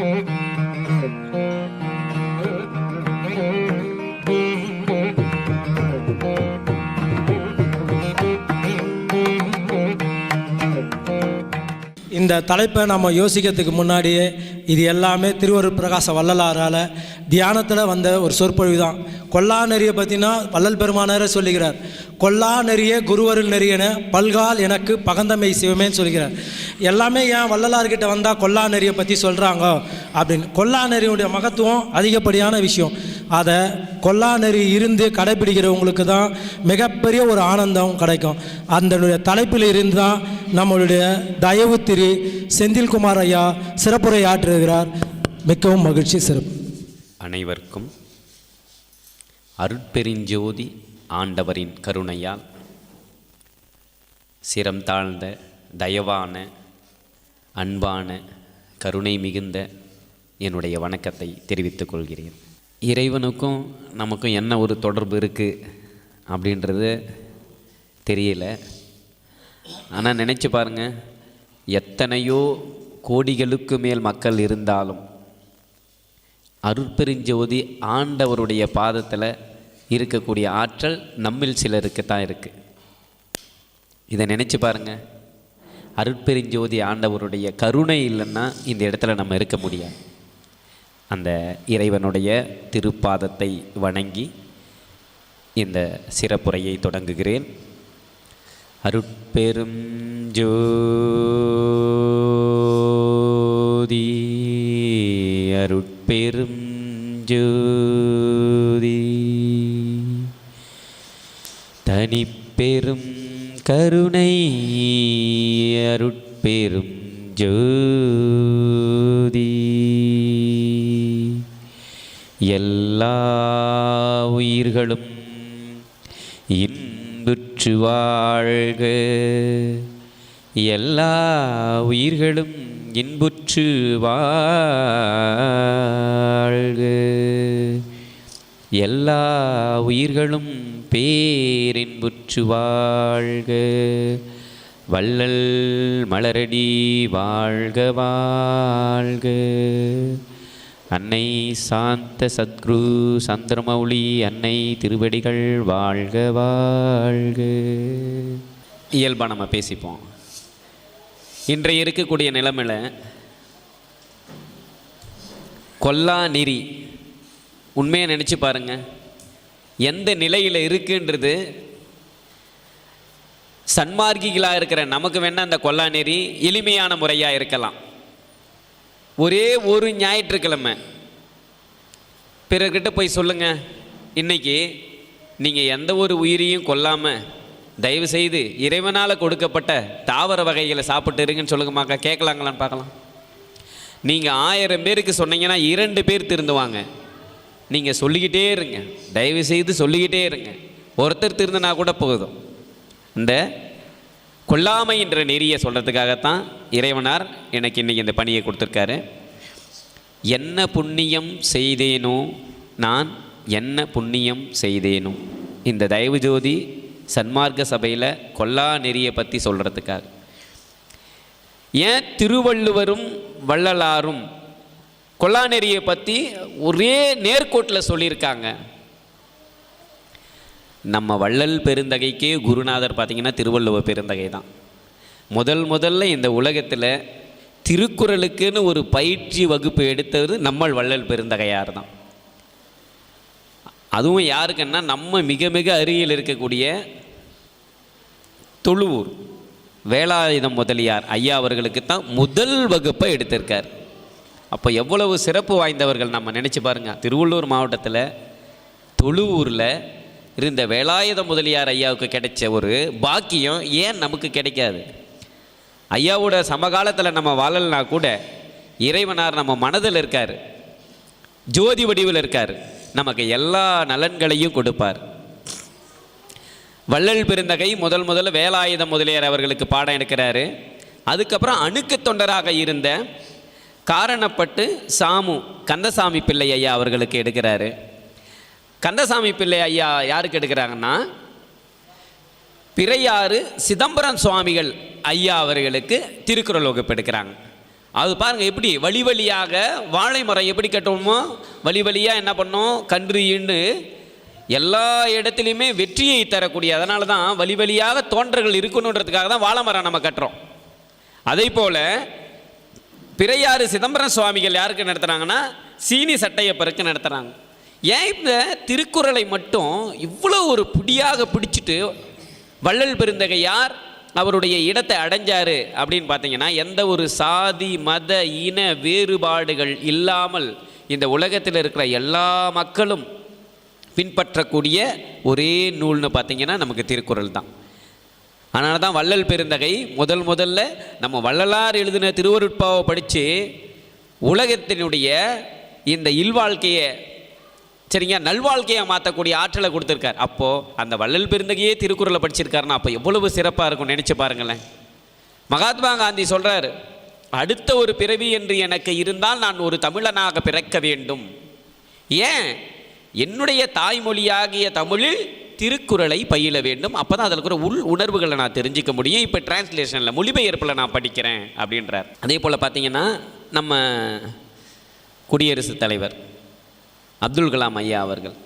Mm-hmm. இந்த தலைப்பை நம்ம யோசிக்கிறதுக்கு முன்னாடியே இது எல்லாமே திருவருள் பிரகாச வள்ளலாரால் தியானத்தில் வந்த ஒரு சொற்பொழிவு தான் கொல்லா நெறியை பற்றினா வள்ளல் பெருமானாரே சொல்லுகிறார். கொல்லா நெறிய குருவருள் நெறியன பல்கால் எனக்கு பகந்தமை சிவமேன்னு சொல்கிறார் எல்லாமே ஏன் வள்ளலார்கிட்ட வந்தால் கொல்லா நெறியை பற்றி சொல்கிறாங்க அப்படின்னு. கொல்லா நெறியுடைய மகத்துவம் அதிகப்படியான விஷயம். அதை கொல்லா நெறி இருந்து கடைபிடிக்கிறவங்களுக்கு தான் மிகப்பெரிய ஒரு ஆனந்தம் கிடைக்கும். அந்த தலைப்பில் இருந்து தான் நம்மளுடைய தயவு திரு செந்தில்குமார் ஐயா சிறப்புரை ஆற்றுகிறார் மிகவும் மகிழ்ச்சி சிறப்பு. அனைவருக்கும் அருட்பெருஞ்சோதி ஆண்டவரின் கருணையால் சிரம் தாழ்ந்த தயவான அன்பான கருணை மிகுந்த என்னுடைய வணக்கத்தை தெரிவித்துக் கொள்கிறேன். இறைவனுக்கும் நமக்கும் என்ன ஒரு தொடர்பு இருக்குது அப்படின்றது தெரியல. ஆனால் நினச்சி பாருங்க எத்தனையோ கோடிகளுக்கு மேல் மக்கள் இருந்தாலும் அருட்பெருஞ்சோதி ஆண்டவருடைய பாதத்தில் இருக்கக்கூடிய ஆற்றல் நம்மில் சிலருக்கு தான் இருக்குது இதை நினச்சி பாருங்க அருட்பெருஞ்சோதி ஆண்டவருடைய கருணை இல்லைன்னா இந்த இடத்துல நம்ம இருக்க முடியாது. அந்த இறைவனுடைய திருப்பாதத்தை வணங்கி இந்த சிறப்புரையை தொடங்குகிறேன். அருட்பெரும் ஜோதி அருட்பெரும் ஜோதி. தனிப்பெரும் கருணை அருட்பெரும் ஜோ எல்லா உயிர்களும் இன்புற்று வாழ்க. எல்லா உயிர்களும் இன்புற்று வாழ்க. எல்லா உயிர்களும் பேரின்புற்று வாழ்க. வள்ளல் மலரடி வாழ்க வாழ்க. அன்னை சாந்த சத்குரு சந்திரமௌலி அன்னை திருவடிகள் வாழ்க வாழ்க. இயல்பாக நம்ம பேசிப்போம். இன்றைய இருக்கக்கூடிய நிலைமையில் கொல்லா நெறி உண்மையை நினச்சி பாருங்க. எந்த நிலையில் இருக்குன்றது சன்மார்க்கிகளாக இருக்கிற நமக்கு வேணால் அந்த கொல்லா நெறி எளிமையான முறையாக இருக்கலாம். ஒரே ஒரு ஞாயிற்றுக்கிழமை. பிறர்கிட்ட போய் சொல்லுங்க. இன்னைக்கு நீங்கள் எந்த ஒரு உயிரையும் கொல்லாமல் தயவு செய்து இறைவனால் கொடுக்கப்பட்ட தாவர வகைகளை சாப்பிட்டு இருங்கன்னு சொல்லுங்கம்மாக்கா கேட்கலாங்களான்னு பார்க்கலாம். நீங்கள் ஆயிரம் பேருக்கு சொன்னீங்கன்னா இரண்டு பேர் திருந்துவாங்க. நீங்கள் சொல்லிக்கிட்டே இருங்க. தயவு செய்து சொல்லிக்கிட்டே இருங்க. ஒருத்தர் திருந்தினா கூட போதும். இந்த கொல்லாமை என்ற நெறியை சொல்கிறதுக்காகத்தான் இறைவனார் எனக்கு இன்றைக்கி இந்த பணியை கொடுத்துருக்காரு. என்ன புண்ணியம் செய்தேனோ நான் என்ன புண்ணியம் செய்தேனோ. இந்த தயவு ஜோதி சன்மார்க்க சபையில் கொல்லா நெறியை பற்றி சொல்கிறதுக்காக ஏன் திருவள்ளுவரும் வள்ளலாரும் கொல்லா நெறியை பற்றி ஒரே நேர்கோட்டில் சொல்லியிருக்காங்க. நம்ம வள்ளல் பெருந்தகைக்கே குருநாதர் பார்த்திங்கன்னா திருவள்ளுவர் பெருந்தகை தான் முதல் முதல்ல இந்த உலகத்தில் திருக்குறளுக்குன்னு ஒரு பயிற்சி வகுப்பு எடுத்தது நம்மள் வள்ளல் பெருந்தகையார் தான் அதுவும் யாருக்குன்னா நம்ம மிக மிக அருகில் இருக்கக்கூடிய தொழுவூர் வேலாயுதம் முதலியார் ஐயா அவர்களுக்கு தான் முதல் வகுப்பை எடுத்திருக்கார். அப்போ எவ்வளவு சிறப்பு வாய்ந்தவர்கள் நம்ம நினச்சி பாருங்கள் திருவள்ளூர் மாவட்டத்தில் தொழுவூரில் இருந்த வேலாயுத முதலியார் ஐயாவுக்கு கிடைச்ச ஒரு பாக்கியம் ஏன் நமக்கு கிடைக்காது? ஐயாவோட சமகாலத்தில் நம்ம வாழலைனா கூட இறைவனார் நம்ம மனதில் இருக்கார். ஜோதி வடிவில் இருக்கார். நமக்கு எல்லா நலன்களையும் கொடுப்பார். வள்ளல் பெருந்தகை முதல் முதல்ல வேலாயுத முதலியார் அவர்களுக்கு பாடம் எடுக்கிறாரு. அதுக்கப்புறம் அணுக்கு தொண்டராக இருந்த காரணப்பட்டு சாமு கந்தசாமி பிள்ளை ஐயா அவர்களுக்கு எடுக்கிறாரு. கந்தசாமி பிள்ளை ஐயா யாருக்கு எடுக்கிறாங்கன்னா பிறையாறு சிதம்பரம் சுவாமிகள் ஐயா அவர்களுக்கு திருக்குறள் வகுப்பு எடுக்கிறாங்க. அது பாருங்கள் எப்படி வழி வழியாக வாழை மரம் எப்படி கட்டணுமோ வழி வழியாக என்ன பண்ணோம்? கன்று எல்லா இடத்துலையுமே வெற்றியை தரக்கூடிய அதனால தான் வழி வழியாக தோன்றர்கள் இருக்கணுன்றதுக்காக தான் வாழை மரம் நம்ம கட்டுறோம். அதே போல் பிறையாறு சிதம்பரம் சுவாமிகள் யாருக்கு நடத்துகிறாங்கன்னா சீனி சட்டையப்பருக்கு நடத்துகிறாங்க ஏன் இந்த திருக்குறளை மட்டும் இவ்வளோ ஒரு பிடியாக பிடிச்சிட்டு வள்ளல் பெருந்தகையார் அவருடைய இடத்தை அடைஞ்சாரு அப்படின்னு பார்த்தீங்கன்னா எந்த ஒரு சாதி மத இன வேறுபாடுகள் இல்லாமல் இந்த உலகத்தில் இருக்கிற எல்லா மக்களும் பின்பற்றக்கூடிய ஒரே நூல்னு பார்த்தீங்கன்னா நமக்கு திருக்குறள் தான். அதனால தான் வள்ளல் பெருந்தகை முதல் முதல்ல நம்ம வள்ளலார் எழுதின திருவருட்பாவை படித்து உலகத்தினுடைய இந்த இல்வாழ்க்கையை சரிங்க நல்வாழ்க்கையை மாற்றக்கூடிய ஆற்றலை கொடுத்துருக்கார். அப்போது அந்த வள்ளல் பெருந்தகையே திருக்குறளை படிச்சிருக்காருன்னா அப்போ எவ்வளவு சிறப்பாக இருக்கும் நினச்சி பாருங்களேன். மகாத்மா காந்தி சொல்கிறார் அடுத்த ஒரு பிறவி என்று எனக்கு இருந்தால் நான் ஒரு தமிழனாக பிறக்க வேண்டும். ஏன்? என்னுடைய தாய்மொழியாகிய தமிழில் திருக்குறளை பயில வேண்டும். அப்போ தான் அதில் இருக்கிற உள் உணர்வுகளை நான் தெரிஞ்சுக்க முடியும். இப்போ டிரான்ஸ்லேஷனில் மொழிபெயர்ப்பில் நான் படிக்கிறேன் அப்படின்றார். அதே போல் பார்த்தீங்கன்னா நம்ம குடியரசுத் தலைவர் அப்துல் கலாம் ஐயா அவர்கள்.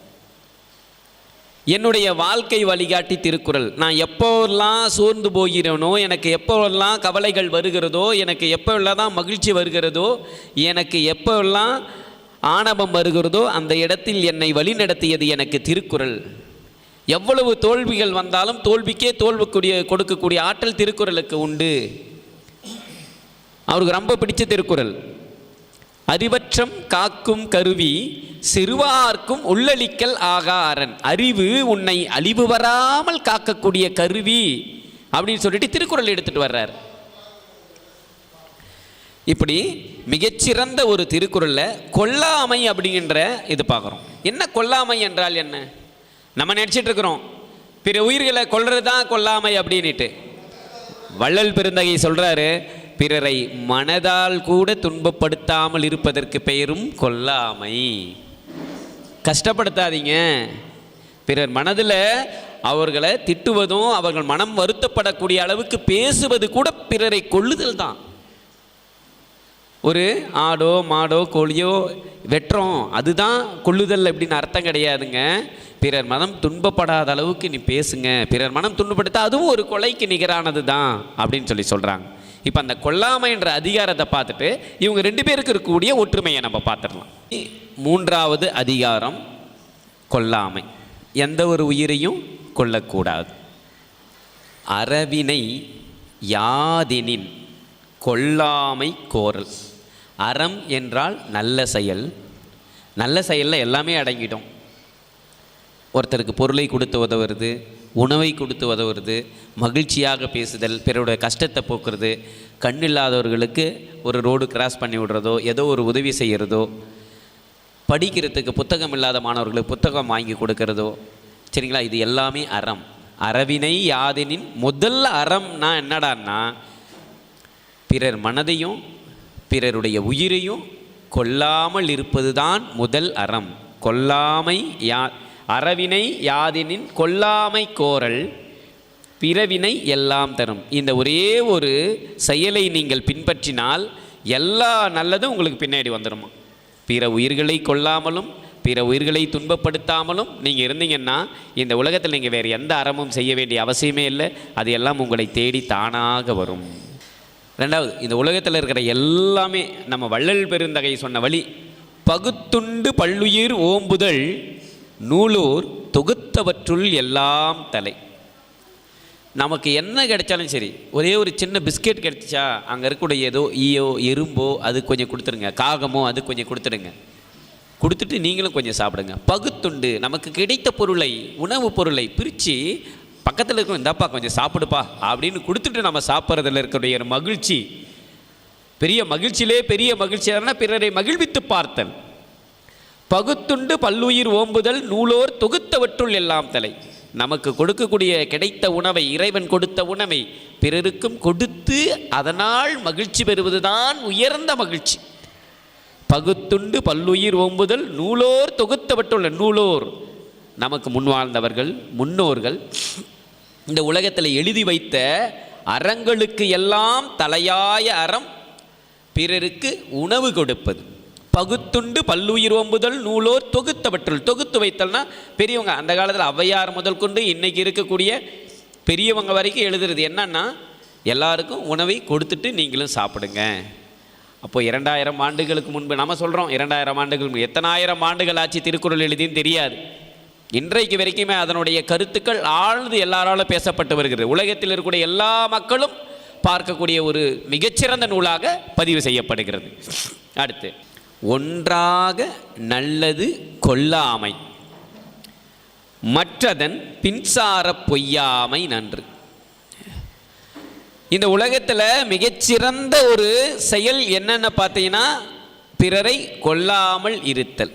என்னுடைய வாழ்க்கை வழிகாட்டி திருக்குறள் நான் எப்போவெல்லாம் சோர்ந்து போகிறேனோ எனக்கு எப்போவெல்லாம் கவலைகள் வருகிறதோ எனக்கு எப்போவெல்லாம் தான் மகிழ்ச்சி வருகிறதோ எனக்கு எப்போவெல்லாம் ஆணவம் வருகிறதோ அந்த இடத்தில் என்னை வழிநடத்தியது எனக்கு திருக்குறள். எவ்வளவு தோல்விகள் வந்தாலும் தோல்விக்கே தோல்விக்கூடிய கொடுக்கக்கூடிய ஆற்றல் திருக்குறளுக்கு உண்டு. அவருக்கு ரொம்ப பிடிச்ச திருக்குறள். அறிவற்றம் காக்கும் கருவி சிறுவார்க்கும் உள்ளளிக்கல் ஆகா அரண் அறிவு உன்னை அழிவு வராமல் காக்கக்கூடிய கருவி அப்படின்னு சொல்லிட்டு திருக்குறள் எடுத்துட்டு வர்றார். இப்படி மிகச்சிறந்த ஒரு திருக்குறளில் கொல்லாமை அப்படிங்கிற இது பார்க்குறோம். என்ன கொல்லாமை என்றால் என்ன? நம்ம நினச்சிட்டு இருக்கிறோம் பிற உயிர்களை கொல்றது தான் கொல்லாமை அப்படின்னுட்டு. வள்ளல் பெருந்தகை சொல்றாரு பிறரை மனதால் கூட துன்பப்படுத்தாமல் இருப்பதற்கு பெயரும் கொல்லாமை. கஷ்டப்படுத்தாதீங்க. பிறர் மனதில் அவர்களை திட்டுவதும் அவர்கள் மனம் வருத்தப்படக்கூடிய அளவுக்கு பேசுவது கூட பிறரை கொள்ளுதல் தான். ஒரு ஆடோ மாடோ கோழியோ வெட்டுறோம் அதுதான் கொள்ளுதல் அப்படின்னு அர்த்தம் கிடையாதுங்க. பிறர் மனம் துன்பப்படாத அளவுக்கு நீ பேசுங்க. பிறர் மனம் துன்பப்படுத்த அதுவும் ஒரு கொலைக்கு நிகரானது தான் அப்படின்னு சொல்லி சொல்கிறாங்க இப்போ அந்த கொல்லாமைன்ற அதிகாரத்தை பார்த்துட்டு இவங்க ரெண்டு பேருக்கு இருக்கக்கூடிய ஒற்றுமையை நம்ம பார்த்துடலாம். மூன்றாவது அதிகாரம் கொல்லாமை. எந்த ஒரு உயிரையும் கொல்லக்கூடாது. அறவினை யாதெனின் கொல்லாமை கோரல். அறம் என்றால் நல்ல செயல். நல்ல செயலில் எல்லாமே அடங்கிட்டோம். ஒருத்தருக்கு பொருளை கொடுத்து உதவுறது உணவை கொடுத்து உதவுறது மகிழ்ச்சியாக பேசுதல் பிறருடைய கஷ்டத்தை போக்குறது கண் இல்லாதவர்களுக்கு ஒரு ரோடு கிராஸ் பண்ணி விடுறதோ ஏதோ ஒரு உதவி செய்கிறதோ படிக்கிறதுக்கு புத்தகம் இல்லாத மாணவர்களுக்கு புத்தகம் வாங்கி கொடுக்கறதோ சரிங்களா? இது எல்லாமே அறம். அறவினை யாதெனின் முதல் அறம்னா என்னடான்னா பிறர் மனதையும் பிறருடைய உயிரையும் கொல்லாமல் இருப்பதுதான் முதல் அறம். கொல்லாமை யா அறவினை யாதினின் கொல்லாமை கோரல் பிறவினை எல்லாம் தரும். இந்த ஒரே ஒரு செயலை நீங்கள் பின்பற்றினால் எல்லா நல்லதும் உங்களுக்கு பின்னாடி வந்துடுமா பிற உயிர்களை கொல்லாமலும் பிற உயிர்களை துன்பப்படுத்தாமலும் நீங்கள் இருந்தீங்கன்னா இந்த உலகத்தில் நீங்கள் வேறு எந்த அறமும் செய்ய வேண்டிய அவசியமே இல்லை. அது எல்லாம் உங்களை தேடி தானாக வரும். ரெண்டாவது இந்த உலகத்தில் இருக்கிற எல்லாமே நம்ம வள்ளல் பெருந்தகை சொன்ன வழி பகுத்துண்டு பல்லுயிர் ஓம்புதல் நூலூர் தொகுத்தவற்றுள் எல்லாம் தலை. நமக்கு என்ன கிடைச்சாலும் சரி ஒரே ஒரு சின்ன பிஸ்கெட் கிடைச்சா அங்கே இருக்கக்கூடிய ஏதோ ஈயோ எறும்போ அது கொஞ்சம் கொடுத்துருங்க காகமோ அது கொஞ்சம் கொடுத்துடுங்க. கொடுத்துட்டு நீங்களும் கொஞ்சம் சாப்பிடுங்க. பகுத்துண்டு நமக்கு கிடைத்த பொருளை உணவு பொருளை பிரித்து பக்கத்தில் இருக்கும் இந்தாப்பா கொஞ்சம் சாப்பிடுப்பா அப்படின்னு கொடுத்துட்டு நம்ம சாப்பிட்றதுல இருக்கக்கூடிய ஒரு மகிழ்ச்சி. பெரிய மகிழ்ச்சியிலே பெரிய மகிழ்ச்சியானா பிறரை மகிழ்வித்து பார்த்தல். பகுத்துண்டு பல்லுயிர் ஓம்புதல் நூலோர் தொகுத்தவற்றுள் எல்லாம் தலை. நமக்கு கொடுக்கக்கூடிய கிடைத்த உணவை இறைவன் கொடுத்த உணவை பிறருக்கும் கொடுத்து அதனால் மகிழ்ச்சி பெறுவதுதான் உயர்ந்த மகிழ்ச்சி. பகுத்துண்டு பல்லுயிர் ஓம்புதல் நூலோர் தொகுத்தவற்றுள்ள நூலோர். நமக்கு முன்வாழ்ந்தவர்கள் முன்னோர்கள் இந்த உலகத்தில் எழுதி வைத்த அறங்களுக்கு எல்லாம் தலையாய அறம் பிறருக்கு உணவு கொடுப்பது. பகுத்துண்டு பல்லுயிர் ஒம்புதல் நூலோர் தொகுத்தவற்றுள். தொகுத்து வைத்தல்னா பெரியவங்க அந்த காலத்தில் ஔவையார் முதல் கொண்டு இன்னைக்கு இருக்கக்கூடிய பெரியவங்க வரைக்கும் எழுதுறது என்னன்னா எல்லாருக்கும் உணவை கொடுத்துட்டு நீங்களும் சாப்பிடுங்க. அப்போ இரண்டாயிரம் ஆண்டுகளுக்கு முன்பு நம்ம சொல்கிறோம் இரண்டாயிரம் ஆண்டுகள் முன்பு. எத்தனாயிரம் ஆண்டுகள் ஆச்சு திருக்குறள் எழுதின்னு தெரியாது. இன்றைக்கு வரைக்குமே அதனுடைய கருத்துக்கள் ஆழ்ந்து எல்லாராலும் பேசப்பட்டு வருகிறது. உலகத்தில் இருக்கக்கூடிய எல்லா மக்களும் பார்க்கக்கூடிய ஒரு மிகச்சிறந்த நூலாக பதிவு செய்யப்படுகிறது. அடுத்து ஒன்றாக நல்லது கொல்லாமை மற்றதன் பின்சார பொய்யாமை நன்று. இந்த உலகத்தில் மிகச்சிறந்த ஒரு செயல் என்னென்ன பார்த்தீங்கன்னா பிறரை கொல்லாமல் இருத்தல்.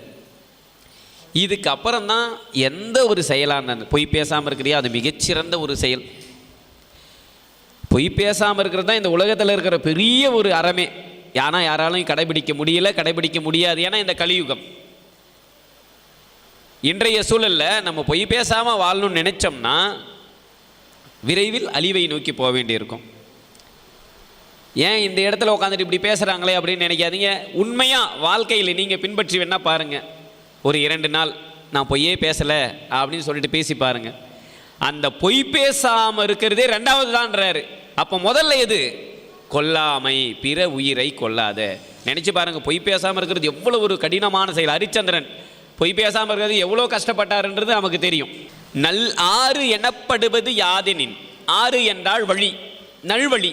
இதுக்கு அப்புறம் தான் எந்த ஒரு செயலான பொய் பேசாமல் இருக்கிறியா? அது மிகச்சிறந்த ஒரு செயல். பொய் பேசாமல் இருக்கிறது தான் இந்த உலகத்தில் இருக்கிற பெரிய ஒரு அறமே. ஆனால் யாராலும் கடைபிடிக்க முடியல கடைபிடிக்க முடியாது. ஏன்னா இந்த கலியுகம். இன்றைய சூழல்ல நம்ம பொய் பேசாமல் வாழணும்னு நினைச்சோம்னா விரைவில் அழிவை நோக்கி போக வேண்டியிருக்கும். ஏன் இந்த இடத்துல உட்காந்துட்டு இப்படி பேசுகிறாங்களே அப்படின்னு நினைக்காதீங்க. உண்மையாக வாழ்க்கையில் நீங்கள் பின்பற்றி வேணால் பாருங்கள் ஒரு இரண்டு நாள் நான் பொய்யே பேசலை அப்படின்னு சொல்லிட்டு பேசி பாருங்கள் அந்த பொய் பேசாமல் இருக்கிறதே ரெண்டாவது தான்றாரு. அப்போ முதல்ல எது? கொல்லாமை பிற உயிரை கொல்லாத. நினச்சி பாருங்கள் பொய் பேசாமல் இருக்கிறது எவ்வளோ ஒரு கடினமான செயல். ஹரிச்சந்திரன் பொய் பேசாமல் இருக்கிறது எவ்வளோ கஷ்டப்பட்டாருன்றது நமக்கு தெரியும். நல் ஆறு எனப்படுவது யாதெனின்? ஆறு என்றால் வழி நல்வழி.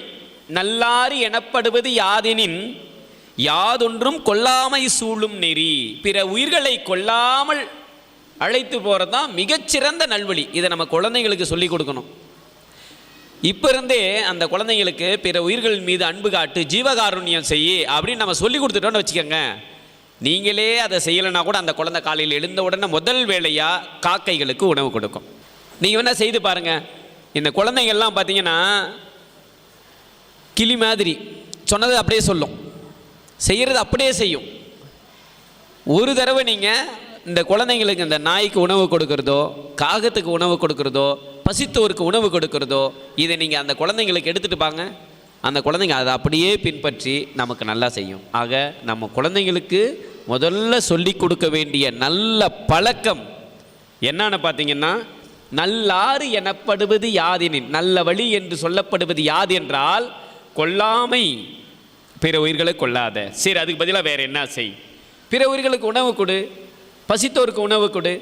நல்லாறு எனப்படுவது யாதெனின்? யாதொன்றும் கொல்லாமை சூழும் நெறி. பிற உயிர்களை கொல்லாமல் அழைத்து போகிறது தான் மிகச்சிறந்த நல்வழி. இதை நம்ம குழந்தைங்களுக்கு சொல்லிக் கொடுக்கணும். இப்போ இருந்தே அந்த குழந்தைங்களுக்கு பிற உயிர்கள் மீது அன்பு காட்டு ஜீவகாருண்யம் செய்யி அப்படின்னு நம்ம சொல்லி கொடுத்துட்டோன்னு வச்சுக்கோங்க. நீங்களே அதை செய்யலைன்னா கூட அந்த குழந்தை காலையில் எழுந்த உடனே முதல் வேலையாக காக்கைகளுக்கு உணவு கொடுக்கும். நீங்கள் வேணால் செய்து பாருங்கள் இந்த குழந்தைங்கள்லாம் பார்த்தீங்கன்னா கிளி மாதிரி சொன்னது அப்படியே சொல்லும். செய்கிறது அப்படியே செய்யும். ஒரு தடவை நீங்கள் இந்த குழந்தைங்களுக்கு இந்த நாய்க்கு உணவு கொடுக்கறதோ காகத்துக்கு உணவு கொடுக்கறதோ பசித்தோருக்கு உணவு கொடுக்குறதோ இதை நீங்கள் அந்த குழந்தைங்களுக்கு எடுத்துகிட்டு பாங்க அந்த குழந்தைங்க அதை அப்படியே பின்பற்றி நமக்கு நல்லா செய்யும். ஆக நம்ம குழந்தைங்களுக்கு முதல்ல சொல்லி கொடுக்க வேண்டிய நல்ல பழக்கம் என்னன்னு பார்த்தீங்கன்னா நல்லாறு எனப்படுவது யாதெனின் நல்ல வழி என்று சொல்லப்படுவது யாது என்றால் கொல்லாமை. பிற உயிர்களை கொள்ளாத சரி அதுக்கு பதிலாக வேறு என்ன செய். பிற உயிர்களுக்கு உணவு கொடு. பசித்தோருக்கு உணவு கொடு.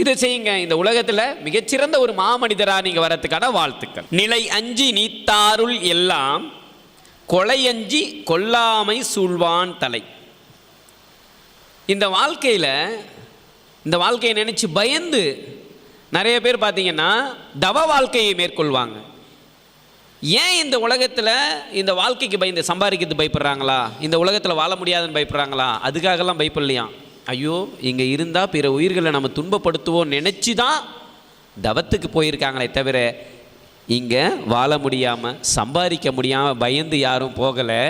இதை செய்யுங்க. இந்த உலகத்தில் மிகச்சிறந்த ஒரு மாமனிதராக நீங்கள் வரத்துக்கான வாழ்த்துக்கள். நிலை அஞ்சி நீத்தாருள் எல்லாம் கொலை அஞ்சி கொல்லாமை சூழ்வான் தலை. இந்த வாழ்க்கையில் இந்த வாழ்க்கையை நினச்சி பயந்து நிறைய பேர் பார்த்தீங்கன்னா தவ வாழ்க்கையை மேற்கொள்வாங்க. ஏன் இந்த உலகத்தில் இந்த வாழ்க்கைக்கு பயந்து சம்பாதிக்கிறது பயப்படுறாங்களா? இந்த உலகத்தில் வாழ முடியாதுன்னு பயப்படுறாங்களா? அதுக்காகலாம் பயப்படலையாம் ஐயோ இங்கே இருந்தால் பிற உயிர்களை நம்ம துன்பப்படுத்துவோம் நினச்சி தான் தவத்துக்கு போயிருக்காங்களே தவிர இங்கே வாழ முடியாமல் சம்பாதிக்க முடியாமல் பயந்து யாரும் போகலை.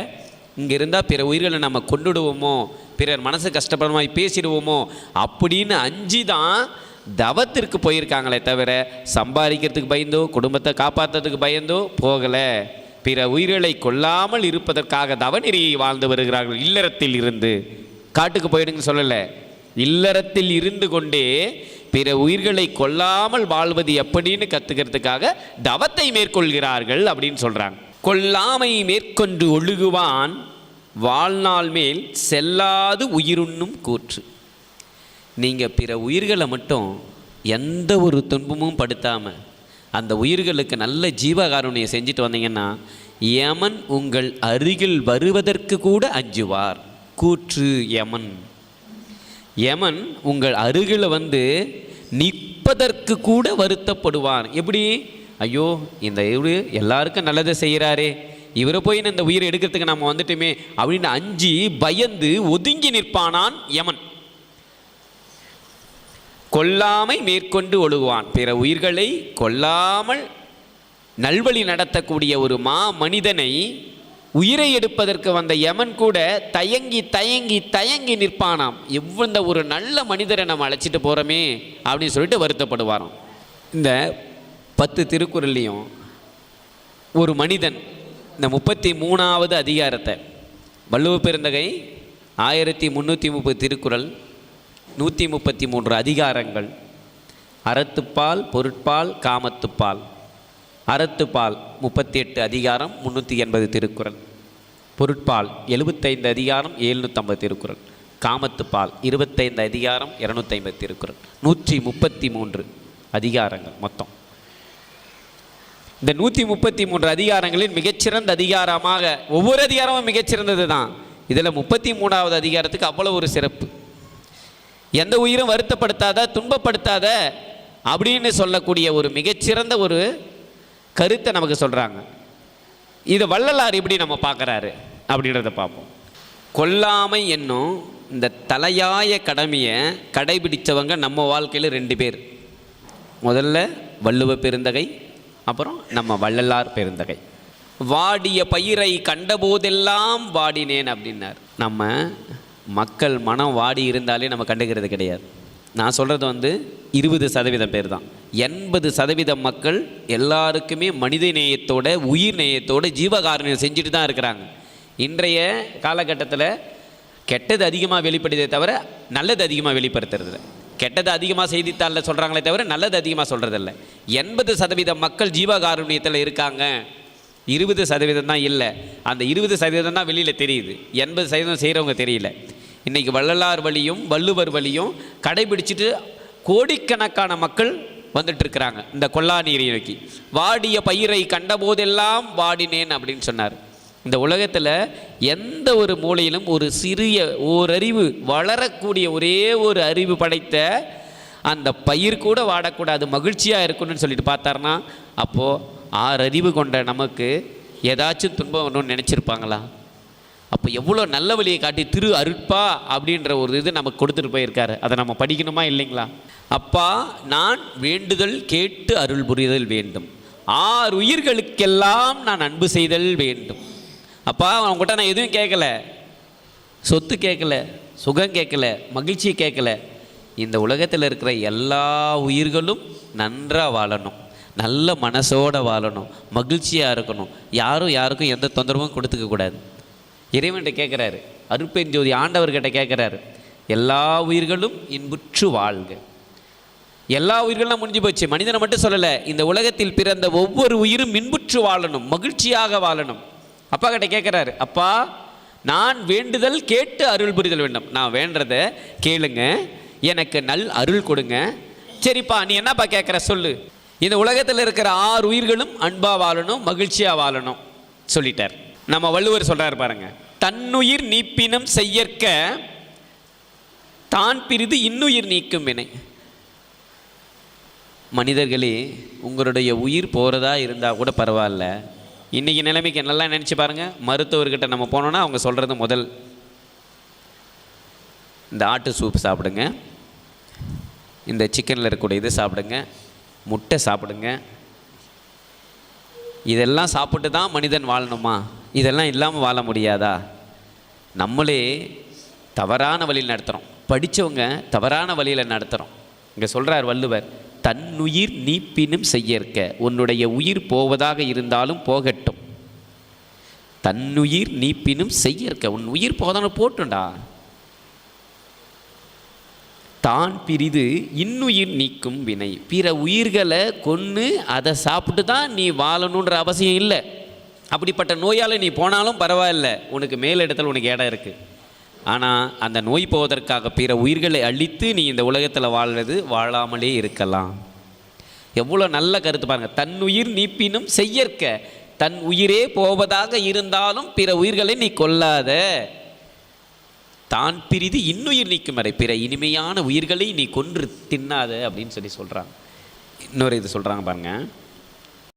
இங்கே இருந்தால் பிற உயிர்களை நம்ம கொண்டுடுவோமோ பிறர் மனசு கஷ்டப்படுற பேசிடுவோமோ அப்படின்னு அஞ்சு தான் தவத்திற்கு போயிருக்காங்களே தவிர சம்பாதிக்கிறதுக்கு பயந்தோ குடும்பத்தை காப்பாற்றுறதுக்கு பயந்தோ போகலை. பிற உயிர்களை கொல்லாமல் இருப்பதற்காக தவநெறியை வாழ்ந்து வருகிறார்கள் இல்லறத்தில் இருந்து. காட்டுக்கு போயிடுங்கன்னு சொல்லலை. இல்லறத்தில் இருந்து கொண்டே பிற உயிர்களை கொல்லாமல் வாழ்வது எப்படின்னு கற்றுக்கிறதுக்காக தவத்தை மேற்கொள்கிறார்கள் அப்படின்னு சொல்கிறாங்க கொல்லாமை மேற்கொண்டு ஒழுகுவான் வாழ்நாள் மேல் செல்லாது உயிருண்ணும் கூற்று. நீங்கள் பிற உயிர்களை மட்டும் எந்த ஒரு துன்பமும் படுத்தாமல் அந்த உயிர்களுக்கு நல்ல ஜீவகாருண்யம் செஞ்சுட்டு வந்தீங்கன்னா யமன் உங்கள் அருகில் வருவதற்கு கூட அஞ்சுவார். கூற்று யமன். யமன் உங்கள் அருகில் வந்து நிற்பதற்கு கூட வருத்தப்படுவான். எப்படி? ஐயோ இந்த இவரு எல்லாருக்கும் நல்லதை செய்கிறாரே இவரை போய் இந்த உயிரை எடுக்கிறதுக்கு நம்ம வந்துட்டோமே அப்படின்னு அஞ்சு பயந்து ஒதுங்கி நிற்பானான் யமன். கொல்லாமை மேற்கொண்டு ஒழுகுவான். பிற உயிர்களை கொல்லாமல் நல்வழி நடத்தக்கூடிய ஒரு மா மனிதனை உயிரை எடுப்பதற்கு வந்த யமன் கூட தயங்கி தயங்கி தயங்கி நிற்பானாம். எவ்வளந்த ஒரு நல்ல மனிதரை நம்ம அழைச்சிட்டு போகிறோமே அப்படின்னு சொல்லிட்டு வருத்தப்படுவாராம். இந்த பத்து திருக்குறள்லையும் ஒரு மனிதன் இந்த முப்பத்தி மூணாவது அதிகாரத்தை வள்ளுவ பெருந்தகை ஆயிரத்தி முந்நூற்றி முப்பது திருக்குறள் நூற்றி முப்பத்தி மூன்று அதிகாரங்கள் அறத்துப்பால் பொருட்பால் காமத்துப்பால். அறத்துப்பால் முப்பத்தி எட்டு அதிகாரம் முந்நூற்றி எண்பது திருக்குறள். பொருட்பால் எழுபத்தைந்து அதிகாரம் எழுநூற்றம்பது திருக்குறள். காமத்துப்பால் இருபத்தைந்து அதிகாரம் இரநூத்தைம்பது திருக்குறள். நூற்றி முப்பத்தி மூன்று அதிகாரங்கள் மொத்தம். இந்த நூற்றி முப்பத்தி மூன்று அதிகாரங்களில் மிகச்சிறந்த அதிகாரமாக ஒவ்வொரு அதிகாரமும் மிகச்சிறந்தது தான். இதில் முப்பத்தி மூணாவது அதிகாரத்துக்கு அவ்வளோ ஒரு சிறப்பு. எந்த உயிரும் வருத்தப்படுத்தாத துன்பப்படுத்தாத அப்படின்னு சொல்லக்கூடிய ஒரு மிகச்சிறந்த ஒரு கருத்தை நமக்கு சொல்கிறாங்க இதை வள்ளலார் எப்படி நம்ம பார்க்குறாரு. அப்படின்றத பார்ப்போம். கொல்லாமை என்னும் இந்த தலையாய கடமையை கடைபிடித்தவங்க நம்ம வாழ்க்கையில் ரெண்டு பேர். முதல்ல வள்ளுவ பெருந்தகை அப்புறம் நம்ம வள்ளலார் பெருந்தகை. வாடிய பயிரை கண்டபோதெல்லாம் வாடினேன் அப்படின்னார். நம்ம மக்கள் மனம் வாடி இருந்தாலே நம்ம கண்டுக்கிறது கிடையாது. நான் சொல்கிறது வந்து இருபது சதவீதம் பேர் தான் எண்பது சதவீதம் மக்கள் எல்லாருக்குமே மனித நேயத்தோட உயிர் நேயத்தோட ஜீவகாரணியம் செஞ்சுட்டு தான் இருக்கிறாங்க. இன்றைய காலகட்டத்தில் கெட்டது அதிகமாக வெளிப்படுதே தவிர நல்லது அதிகமாக வெளிப்படுத்துறது கெட்டது அதிகமாக செய்தித்தாளில் சொல்கிறாங்களே தவிர நல்லது அதிகமாக சொல்கிறதில்ல எண்பது சதவீதம் மக்கள் ஜீவகாருண்யத்தில் இருக்காங்க. இருபது சதவீதம் தான் இல்லை. அந்த இருபது சதவீதம் தான் வெளியில் தெரியுது. எண்பது சதவீதம் செய்கிறவங்க தெரியல. இன்றைக்கி வள்ளலார் வழியும் வள்ளுவர் வழியும் கடைபிடிச்சிட்டு கோடிக்கணக்கான மக்கள் வந்துட்டுருக்கிறாங்க இந்த கொல்லா நீரை நோக்கி வாடிய பயிரை கண்டபோதெல்லாம் வாடினேன் அப்படின்னு சொன்னார். இந்த உலகத்தில் எந்த ஒரு மூலையிலும் ஒரு சிறிய ஓரறிவு வளரக்கூடிய ஒரே ஒரு அறிவு படைத்த அந்த பயிர் கூட வாடக்கூடாது மகிழ்ச்சியாக இருக்கணும்னு சொல்லிட்டு பார்த்தாருன்னா அப்போது ஆறறிவு கொண்ட நமக்கு ஏதாச்சும் துன்பம் வரணும்னு நினச்சிருப்பாங்களா? அப்போ எவ்வளோ நல்ல வழியை காட்டி திரு அருட்பா அப்படின்ற ஒரு இது நமக்கு கொடுத்துட்டு போயிருக்காரு. அதை நம்ம படிக்கணுமா இல்லைங்களா? அப்பா நான் வேண்டுதல் கேட்டு அருள் புரிதல் வேண்டும். ஆறு உயிர்களுக்கெல்லாம் நான் அன்பு செய்தல் வேண்டும். அப்பா அவங்ககிட்ட நான் எதுவும் கேட்கல. சொத்து கேட்கல சுகம் கேட்கல மகிழ்ச்சி கேட்கல. இந்த உலகத்தில் இருக்கிற எல்லா உயிர்களும் நன்றாக வாழணும். நல்ல மனசோட வாழணும். மகிழ்ச்சியாக இருக்கணும். யாரும் யாருக்கும் எந்த தொந்தரவும் கொடுத்துக்க கூடாது. இறைவன்கிட்ட கேட்குறாரு. அருட்பெண் ஜோதி ஆண்டவர்கிட்ட கேட்குறாரு. எல்லா உயிர்களும் இன்புற்று வாழ்க. எல்லா உயிர்களும் முடிஞ்சு போச்சு. மனிதனை மட்டும் சொல்லலை இந்த உலகத்தில் பிறந்த ஒவ்வொரு உயிரும் இன்புற்று வாழணும் மகிழ்ச்சியாக வாழணும். அப்பா கிட்ட கேட்குறாரு அப்பா நான் வேண்டுதல் கேட்டு அருள் புரிதல் வேண்டும். நான் வேண்டுறத கேளுங்க. எனக்கு நல் அருள் கொடுங்க. சரிப்பா நீ என்னப்பா கேட்குற? சொல்லு. இந்த உலகத்தில் இருக்கிற ஆறு உயிர்களும் அன்பாக வாழணும் மகிழ்ச்சியாக வாழணும் சொல்லிட்டார். நம்ம வள்ளுவர் சொல்கிறார் பாருங்க தன்னுயிர் நீப்பினம் செய்யற்க தான் பிரிது இன்னுயிர் நீக்கும் வினை. மனிதர்களே உங்களுடைய உயிர் போகிறதா இருந்தால் கூட பரவாயில்ல. இன்றைக்கி நிலைமைக்கு நல்லா நினச்சி பாருங்கள் மருத்துவர்கிட்ட நம்ம போனோன்னா அவங்க சொல்கிறது முதல். இந்த ஆட்டு சூப் சாப்பிடுங்க இந்த சிக்கனில் இருக்கக்கூடிய இது சாப்பிடுங்க முட்டை சாப்பிடுங்க. இதெல்லாம் சாப்பிட்டு தான் மனிதன் வாழணுமா? இதெல்லாம் இல்லாமல் வாழ முடியாதா? நம்மளே தவறான வழியில் நடத்துகிறோம் படித்தவங்க தவறான வழியில் நடத்துகிறோம் இங்கே சொல்கிறார் வள்ளுவர் தன்னுயிர் நீப்பினும் செய்யற்க உன்னுடைய உயிர் போவதாக இருந்தாலும் போகட்டும். தன்னுயிர் நீப்பினும் செய்யற்க உன் உயிர் போதான போட்டுண்டா. தான் பிரிது இன்னுயிர் நீக்கும் வினை. பிற உயிர்களை கொன்று அதை சாப்பிட்டு தான் நீ வாழணுன்ற அவசியம் இல்லை. அப்படிப்பட்ட நோயால் நீ போனாலும் பரவாயில்ல. உனக்கு மேலிடத்தில் உனக்கு இடம் இருக்குது ஆனால் அந்த நோய் போவதற்காக பிற உயிர்களை அழித்து நீ இந்த உலகத்தில் வாழ்றது வாழாமலே இருக்கலாம். எவ்வளோ நல்ல கருத்து பாருங்கள் தன் உயிர் நீப்பினும் செய்யற்க. தன் உயிரே போவதாக இருந்தாலும் பிற உயிர்களை நீ கொல்லாத. தான் பிரிது இன்னுயிர் நீக்கும் வரை பிற இனிமையான உயிர்களை நீ கொன்று தின்னாத அப்படின்னு சொல்லி சொல்கிறாங்க இன்னொரு இது சொல்கிறாங்க பாருங்கள்